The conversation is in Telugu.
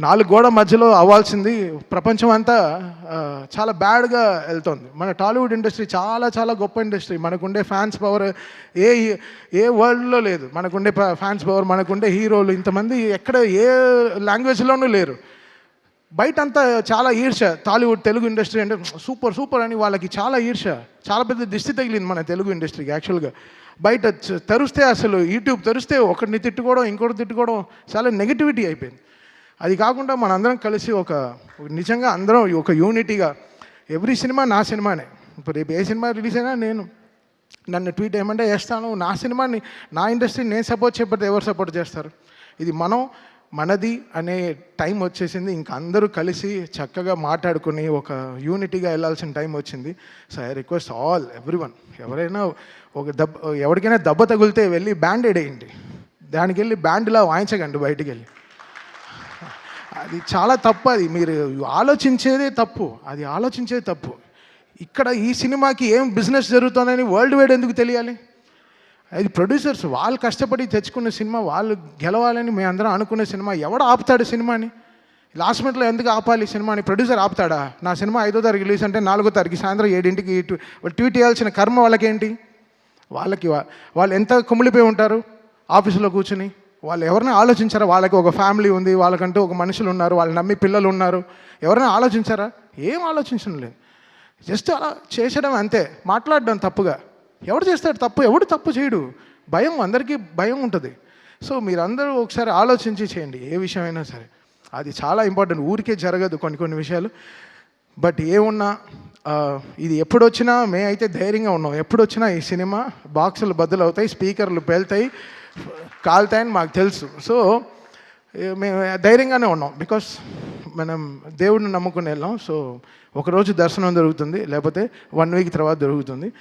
నాలుగు గోడ మధ్యలో అవ్వాల్సింది ప్రపంచం అంతా చాలా బ్యాడ్గా వెళ్తుంది. మన టాలీవుడ్ ఇండస్ట్రీ చాలా చాలా గొప్ప ఇండస్ట్రీ. మనకుండే ఫ్యాన్స్ పవర్ ఏ ఏ వరల్డ్లో లేదు. మనకుండే ఫ్యాన్స్ పవర్ మనకుండే హీరోలు ఇంతమంది ఎక్కడ ఏ లాంగ్వేజ్లోనూ లేరు. బయట అంతా చాలా ఈర్ష టాలీవుడ్ తెలుగు ఇండస్ట్రీ అంటే సూపర్ సూపర్ అని వాళ్ళకి చాలా ఈర్ష చాలా పెద్ద దిష్టి తగిలింది మన తెలుగు ఇండస్ట్రీకి యాక్చువల్గా. బయట తెరిస్తే అసలు యూట్యూబ్ తెరిస్తే ఒకరిని తిట్టుకోవడం ఇంకోటి తిట్టుకోవడం చాలా నెగిటివిటీ అయిపోయింది. అది కాకుండా మనందరం కలిసి ఒక నిజంగా అందరం ఒక యూనిటీగా ఎవ్రీ సినిమా నా సినిమానే. ఇప్పుడు రేపు ఏ సినిమా రిలీజ్ అయినా నేను నన్ను ట్వీట్ ఏమంటే చేస్తాను నా సినిమాని నా ఇండస్ట్రీని నేను సపోర్ట్ చేయకపోతే ఎవరు సపోర్ట్ చేస్తారు? ఇది మనం మనది అనే టైం వచ్చేసింది. ఇంక అందరూ కలిసి చక్కగా మాట్లాడుకుని ఒక యూనిటీగా వెళ్ళాల్సిన టైం వచ్చింది. So I request all everyone ఎవరైనా ఒక దెబ్బ ఎవరికైనా దెబ్బ తగిలితే వెళ్ళి బ్యాండెడ్ వేయండి. దానికి వెళ్ళి బ్యాండ్లా వాయించకండి బయటికి వెళ్ళి అది చాలా తప్పు అది. మీరు ఆలోచించేదే తప్పు. అది ఆలోచించేది తప్పు. ఇక్కడ ఈ సినిమాకి ఏం బిజినెస్ జరుగుతుందని వరల్డ్ వైడ్ ఎందుకు తెలియాలి? అది ప్రొడ్యూసర్స్ వాళ్ళు కష్టపడి తెచ్చుకున్న సినిమా వాళ్ళు గెలవాలని మేము అందరం అనుకునే సినిమా. ఎవడు ఆపుతాడు సినిమాని? లాస్ట్ మినిట్లో ఎందుకు ఆపాలి సినిమాని? ప్రొడ్యూసర్ ఆపుతాడా? నా సినిమా ఐదో తారీఖు రిలీజ్ అంటే నాలుగో తారీఖు సాయంత్రం ఏడింటికి ట్వీట్ చేయాల్సిన కర్మ వాళ్ళకేంటి? వాళ్ళకి వాళ్ళు ఎంత కుమిలిపోయి ఉంటారు? ఆఫీసులో కూర్చుని వాళ్ళు ఎవరైనా ఆలోచించారా? వాళ్ళకి ఒక ఫ్యామిలీ ఉంది వాళ్ళకంటూ ఒక మనుషులు ఉన్నారు వాళ్ళు నమ్మి పిల్లలు ఉన్నారు. ఎవరైనా ఆలోచించారా? ఏం ఆలోచించడం లేదు. జస్ట్ అలా చేసడం అంతే. మాట్లాడడం తప్పుగా. ఎవడు చేస్తాడు తప్పు? ఎవడు తప్పు చేయడు. భయం అందరికీ భయం ఉంటుంది. సో మీరందరూ ఒకసారి ఆలోచించి చేయండి. ఏ విషయమైనా సరే. అది చాలా ఇంపార్టెంట్ ఊరికే జరగదు కొన్ని కొన్ని విషయాలు. బట్ ఏమున్నా ఇది ఎప్పుడొచ్చినా మేమైతే మే అయితే ధైర్యంగా ఉన్నాం. ఎప్పుడొచ్చినా ఈ సినిమా బాక్సులు బద్దలు అవుతాయి స్పీకర్లు పేలుతాయి. కాలుతాయని మాకు తెలుసు. సో మేము ధైర్యంగానే ఉన్నాం. బికాస్ మనం దేవుడిని నమ్ముకుని వెళ్ళాం. సో ఒకరోజు దర్శనం దొరుకుతుంది లేకపోతే వన్ వీక్ తర్వాత దొరుకుతుంది